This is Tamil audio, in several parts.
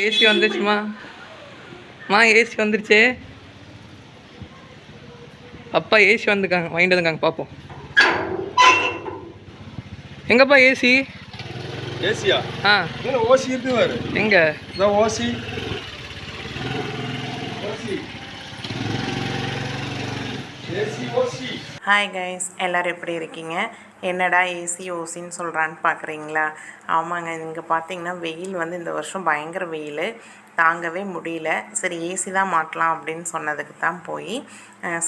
ஏசி வந்துருச்சுமா. மா ஏசி வந்துருச்சு. அப்பா ஏசி வந்துருக்காங்க. வாங்கிட்டு வந்துருக்காங்க பார்ப்போம் எங்கப்பா ஏசி? ஏசியா? ஆ. ஓசி இருக்கு பாரு. எங்க? ஓசி. ஓசி. ஏசி ஓசி. ஹாய் கைஸ் எல்லோரும் எப்படி இருக்கீங்க? என்னடா ஏசி ஓசின்னு சொல்கிறான்னு பார்க்குறீங்களா ஆமாங்க இங்கே பார்த்தீங்கன்னா வெயில் வந்து இந்த வருஷம் பயங்கர வெயில். தாங்கவே முடியல. சரி ஏசி தான் மாட்டலாம் அப்படின்னு சொன்னதுக்கு தான் போய்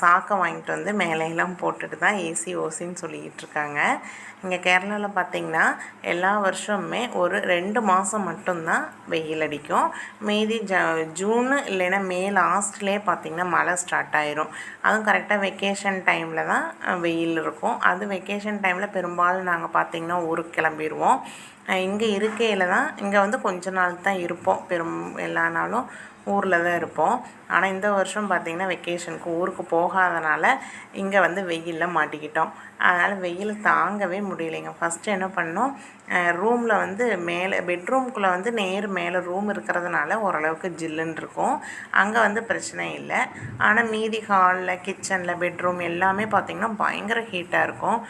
சாக்கை வாங்கிட்டு வந்து மேலையெல்லாம் போட்டுட்டு தான் ஏசி ஓசின்னு சொல்லிக்கிட்டு இருக்காங்க. இங்கே கேரளாவில் பார்த்தீங்கன்னா எல்லா வருஷமுமே ஒரு ரெண்டு மாதம் மட்டும்தான் வெயில் அடிக்கும். மீதி ஜ ஜூனு இல்லைன்னா மே லாஸ்ட்லேயே பார்த்தீங்கன்னா மழை ஸ்டார்ட் ஆயிரும். அதுவும் கரெக்டாக வெக்கேஷன் டைமில் தான் வெயில் இருக்கும். அது வெக்கேஷன் டைமில் பெரும்பாலும் நாங்கள் பார்த்தீங்கன்னா ஊருக்கு கிளம்பிடுவோம் இங்கே இருக்கையில் தான் இங்கே வந்து கொஞ்ச நாள் தான் இருப்போம் பெரும் எல்லா நாளும். ஊரில் தான் இருப்போம். ஆனால் இந்த வருஷம் பார்த்திங்கன்னா வெக்கேஷனுக்கு ஊருக்கு போகாதனால இங்கே வந்து வெயிலில் மாட்டிக்கிட்டோம். அதனால் வெயில் தாங்கவே முடியலைங்க. ஃபஸ்ட்டு என்ன பண்ணோம்? ரூமில் வந்து மேலே பெட்ரூம்குள்ளே வந்து நேர் மேலே ரூம் இருக்கிறதுனால ஓரளவுக்கு ஜில்லுன்னு இருக்கும். அங்கே வந்து பிரச்சனை இல்லை. ஆனால் மீதி ஹாலில் கிச்சனில் பெட்ரூம் எல்லாமே பார்த்திங்கன்னா பயங்கர ஹீட்டாக இருக்கும்.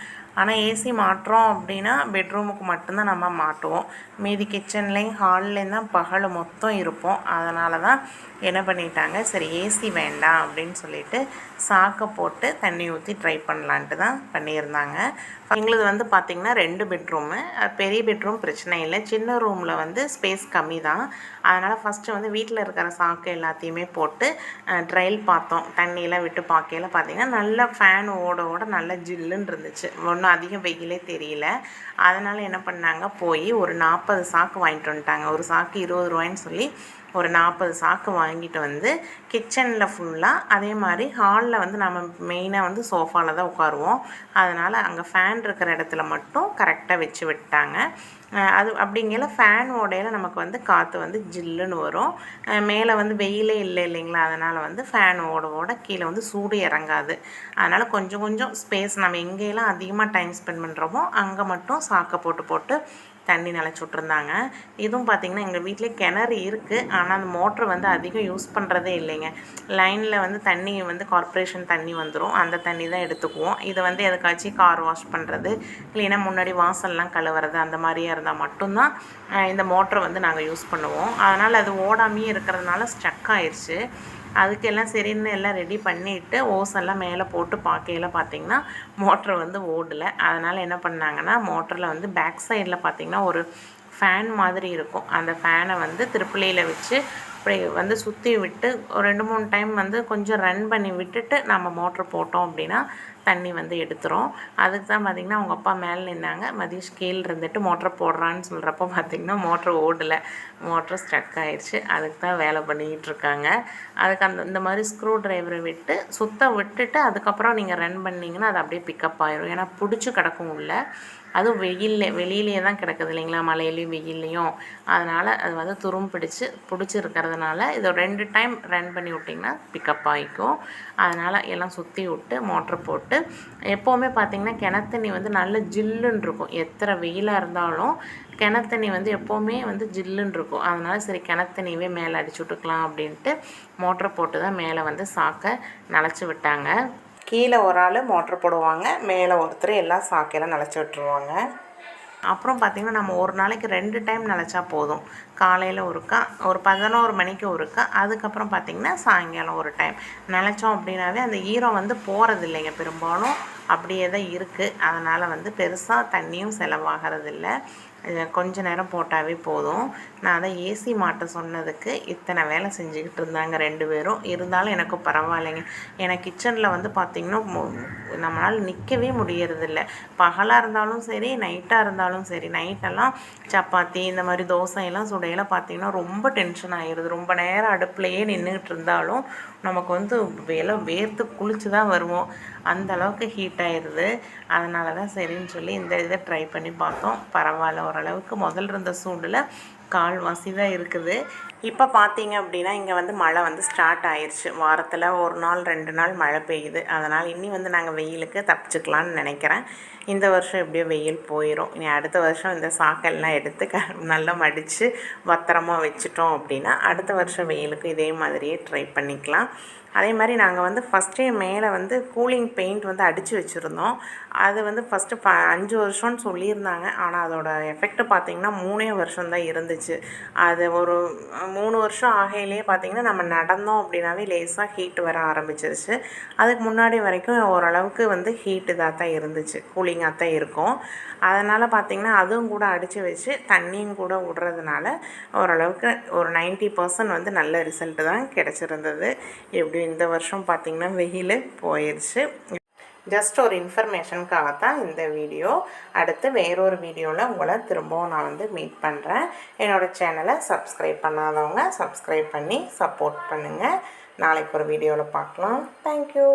ஆனால் ஏசி மாட்டுறோம் அப்படின்னா பெட்ரூமுக்கு மட்டும்தான் நம்ம மாட்டுவோம். மீதி கிச்சன்லேயும் ஹால்லேயும் தான் பகல் மொத்தம் இருப்போம். அதனால தான் என்ன பண்ணிட்டாங்க சரி ஏசி வேண்டாம் அப்படின்னு சொல்லிட்டு சாக்கை போட்டு தண்ணி ஊற்றி ட்ரை பண்ணலான்ட்டு தான் பண்ணியிருந்தாங்க. எங்களுது வந்து பார்த்திங்கன்னா ரெண்டு பெட்ரூமு பெரிய பெட்ரூம் பிரச்சனை இல்லை. சின்ன ரூமில் வந்து ஸ்பேஸ் கம்மி தான். அதனால் ஃபஸ்ட்டு வந்து வீட்டில் இருக்கிற சாக்கு எல்லாத்தையுமே போட்டு ட்ரையல் பார்த்தோம். தண்ணியெல்லாம் விட்டு பார்க்கையில பார்த்திங்கன்னா நல்ல ஃபேன் ஓட ஓட நல்ல ஜில்லுன்னு இருந்துச்சு. ஒன்றும் அதிகம் வெயிலே தெரியல. அதனால் என்ன பண்ணாங்க போய் ஒரு நாற்பது சாக்கு வாங்கிட்டு வந்துட்டாங்க. ஒரு சாக்கு இருபது ரூபாய்ன்னு சொல்லி ஒரு நாற்பது சாக்கு வாங்கிட்டு வந்து கிச்சனில் ஃபுல்லாக அதே மாதிரி ஹாலில் வந்து நம்ம மெயினாக வந்து சோஃபாவில் தான் உட்காருவோம். அதனால் அங்கே ஃபேன் இருக்கிற இடத்துல மட்டும் கரெக்டாக வச்சு விட்டாங்க. அது அப்படிங்கல ஃபேன் ஓடையில் நமக்கு வந்து காற்று வந்து ஜில்லுன்னு வரும். மேலே வந்து வெயிலே இல்லை இல்லைங்களா? அதனால் வந்து ஃபேன் ஓட ஓட கீழே வந்து சூடு இறங்காது. அதனால் கொஞ்சம் கொஞ்சம் ஸ்பேஸ் நம்ம எங்கேயெல்லாம் அதிகமாக டைம் ஸ்பெண்ட் பண்ணுறோமோ அங்கே மட்டும் சாக்கை போட்டு போட்டு தண்ணி நிலச்சி விட்ருந்தாங்க இதுவும் பார்த்திங்கன்னா எங்கள் வீட்டிலே கிணறு இருக்குது ஆனால் அந்த மோட்ரு வந்து அதிகம் யூஸ் பண்ணுறதே இல்லைங்க. லைனில் வந்து தண்ணி வந்து கார்ப்பரேஷன் தண்ணி வந்துடும் அந்த தண்ணி தான் எடுத்துக்குவோம். இதை வந்து எதுக்காச்சும் கார் வாஷ் பண்ணுறது இல்லைன்னா முன்னாடி வாசல்லாம் கழுவுறது அந்த மாதிரியாக இருந்தால் மட்டும்தான் இந்த மோட்ரு வந்து நாங்கள் யூஸ் பண்ணுவோம். அதனால் அது ஓடாமையே இருக்கிறதுனால ஸ்டக் ஆயிடுச்சு அதுக்கெல்லாம் சரின்னு எல்லாம் ரெடி பண்ணிவிட்டு ஓஸ் எல்லாம் மேலே போட்டு பார்க்கையில் பார்த்தீங்கன்னா மோட்ரு வந்து ஓடலை. அதனால் என்ன பண்ணாங்கன்னா மோட்டரில் வந்து பேக் சைடில் பார்த்தீங்கன்னா ஒரு ஃபேன் மாதிரி இருக்கும். அந்த ஃபேனை வந்து திருப்பிள்ளையில் வச்சு அப்படி வந்து சுற்றி விட்டு ஒரு ரெண்டு மூணு டைம் வந்து கொஞ்சம் ரன் பண்ணி விட்டுட்டு நம்ம மோட்ரு போட்டோம் அப்படின்னா தண்ணி வந்து எடுத்துரும். அதுக்கு தான் பார்த்திங்கன்னா அவங்க அப்பா மேலே நின்னாங்க. மதியம் கீழே இருந்துட்டு மோட்ரு போடுறான்னு சொல்கிறப்போ பார்த்திங்கன்னா மோட்ரு ஓடலை. மோட்ரு ஸ்ட்ரக் ஆயிடுச்சு அதுக்கு தான் வேலை பண்ணிக்கிட்டு இருக்காங்க. அதுக்கு அந்த இந்த மாதிரி ஸ்க்ரூ ட்ரைவரை விட்டு சுத்த விட்டுட்டு அதுக்கப்புறம் நீங்கள் ரன் பண்ணிங்கன்னா அது அப்படியே பிக்கப் ஆயிரும். ஏன்னா பிடிச்சி கிடக்கும் உள்ள. அதுவும் வெயில்ல வெளியிலே தான் கிடக்குது இல்லைங்களா? மழையிலையும் வெயில்லையும். அதனால் அது வந்து துரும் பிடிச்சி பிடிச்சிருக்கிறதுனால இதை ரெண்டு டைம் ரன் பண்ணி விட்டிங்கன்னா பிக்கப் ஆகிக்கும் அதனால் எல்லாம் சுற்றி விட்டு மோட்ரு போட்டு எப்போவுமே பார்த்திங்கன்னா கிணத்தண்ணி வந்து நல்ல ஜில்லுன்னு இருக்கும். எத்தனை வெயிலாக இருந்தாலும் கிணத்தண்ணி வந்து எப்போவுமே வந்து ஜில்லுன்னு இருக்கும். அதனால் சரி கிணத்தண்ணியவே மேலே அடிச்சு விட்டுக்கலாம் அப்படின்ட்டு மோட்ரு போட்டு தான் மேலே வந்து சாக்கை நனைச்சி விட்டாங்க. கீழே ஒரு ஆள் மோட்ரு போடுவாங்க மேலே ஒருத்தர் எல்லாம் சாக்கையெல்லாம் நினச்சி விட்டுருவாங்க. அப்புறம் பார்த்திங்கன்னா நம்ம ஒரு நாளைக்கு ரெண்டு டைம் நினச்சா போதும். காலையில் ஒருக்கா ஒரு பதினோரு மணிக்கு ஒருக்கா அதுக்கப்புறம் பார்த்திங்கன்னா சாயங்காலம் ஒரு டைம் நினச்சோம் அப்படின்னாவே அந்த ஈரம் வந்து போகிறது இல்லைங்க பெரும்பாலும் அப்படியே தான் இருக்குது அதனால் வந்து பெருசாக தண்ணியும் செலவாகிறது இல்லை கொஞ்ச நேரம் போட்டாவே போதும். நான் அதை ஏசி மாட்ட சொன்னதுக்கு இத்தனை வேலை செஞ்சுக்கிட்டு இருந்தாங்க ரெண்டு பேரும். இருந்தாலும் எனக்கு பரவாயில்லைங்க. ஏன்னா கிச்சனில் வந்து பார்த்திங்கன்னா மு- நம்மளால் நிற்கவே முடியறதில்ல. பகலாக இருந்தாலும் சரி நைட்டாக இருந்தாலும் சரி நைட்டெல்லாம் சப்பாத்தி இந்த மாதிரி தோசையெல்லாம் சுட காலையில் பார்த்திங்கன்னா ரொம்ப டென்ஷன் ஆகிடுது ரொம்ப நேரம் அடுப்புலையே நின்றுக்கிட்டு இருந்தாலும் நமக்கு வந்து வேலை வேர்த்து குளிச்சு தான் வருவோம். அந்த அளவுக்கு ஹீட் ஆயிடுது அதனால தான் சரின்னு சொல்லி இந்த இதை ட்ரை பண்ணி பார்த்தோம். பரவாயில்ல ஓரளவுக்கு முதல்ல இருந்த சூடில் கால்வாசி தான் இருக்குது. இப்போ பார்த்தீங்க அப்படின்னா இங்கே வந்து மழை வந்து ஸ்டார்ட் ஆயிடுச்சு வாரத்தில் ஒரு நாள் ரெண்டு நாள் மழை பெய்யுது. அதனால் இனி வந்து நாங்கள் வெயிலுக்கு தப்பிச்சுக்கலான்னு நினைக்கிறேன். இந்த வருஷம் எப்படியோ வெயில் போயிடும் இனி அடுத்த வருஷம் இந்த சாக்கெல்லாம் எடுத்து க நல்லா மடித்து பத்திரமா வச்சுட்டோம் அப்படின்னா அடுத்த வருஷம் வெயிலுக்கு இதே மாதிரியே ட்ரை பண்ணிக்கலாம். அதே மாதிரி நாங்கள் வந்து ஃபஸ்ட்டே மேலே வந்து கூலிங் பெயிண்ட் வந்து அடித்து வச்சுருந்தோம். அது வந்து ஃபஸ்ட்டு ப அஞ்சு வருஷம்னு சொல்லியிருந்தாங்க. ஆனால் அதோட எஃபெக்ட் பார்த்திங்கன்னா மூணே வருஷம் தான் இருந்துச்சு. அது ஒரு மூணு வருஷம் ஆகையிலேயே பார்த்திங்கன்னா நம்ம நடந்தோம் அப்படின்னாவே லேசாக ஹீட் வர ஆரம்பிச்சிருச்சு. அதுக்கு முன்னாடி வரைக்கும் ஓரளவுக்கு வந்து ஹீட்டு இதாக தான் இருந்துச்சு. கூலிங்காக தான் இருக்கும். அதனால் பார்த்திங்கன்னா அதுவும் கூட அடித்து வச்சு தண்ணியும் கூட விடுறதுனால ஓரளவுக்கு ஒரு 90% பர்சன்ட் வந்து நல்ல ரிசல்ட்டு தான் கிடச்சிருந்தது. எப்படி இந்த வருஷம் பார்த்திங்கன்னா வெயில் போயிடுச்சு ஜஸ்ட் ஒரு இன்ஃபர்மேஷனுக்காக தான் இந்த வீடியோ அடுத்து வேறொரு வீடியோவில் உங்களை திரும்பவும் நான் வந்து மீட் பண்ணுறேன் என்னோடய சேனலை சப்ஸ்கிரைப் பண்ணாதவங்க சப்ஸ்கிரைப் பண்ணி சப்போர்ட் பண்ணுங்கள் நாளைக்கு ஒரு வீடியோவில் பார்க்கலாம். தேங்க்யூ